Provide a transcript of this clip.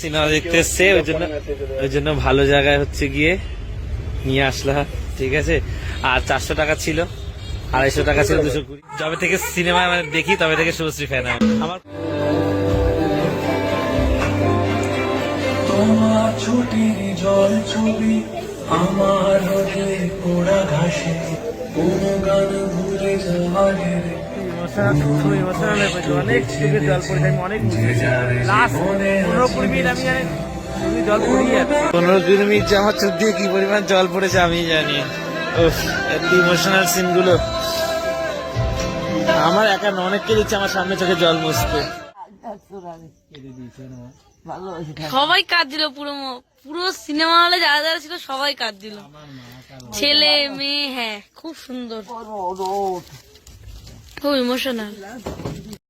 Cinema দেখতে এসছে ওই জন্য ওই জন্য ভালো জায়গায় হচ্ছে গিয়ে নিয়ে আসলাম ঠিক আছে? আর চারশো টাকা ছিল, আড়াইশো টাকা ছিল, দুশো কুড়ি। যবে থেকে সিনেমা মানে দেখি, তবে থেকে শুভশ্রী ফ্যান আমার তোমার ছুটির জল ছবি, আমার রোদে পোড়া ঘাসে। কোনো গান পনেরো কুড়ি মিনিট আমি আমার চোখ দিয়ে কি পরিমাণ জল পড়েছে আমি জানি। এত ইমোশনাল সিনগুলো। আমার একা অনেককে দিচ্ছে, আমার সামনে চোখে জল মুছতে সবাই কাঁদ দিল পুরো ম- পুরো সিনেমা হলে যারা যারা ছিল সবাই কাঁদ দিল। ছেলে মেয়ে হ্যাঁ খুব সুন্দর। খুব ইমোশনাল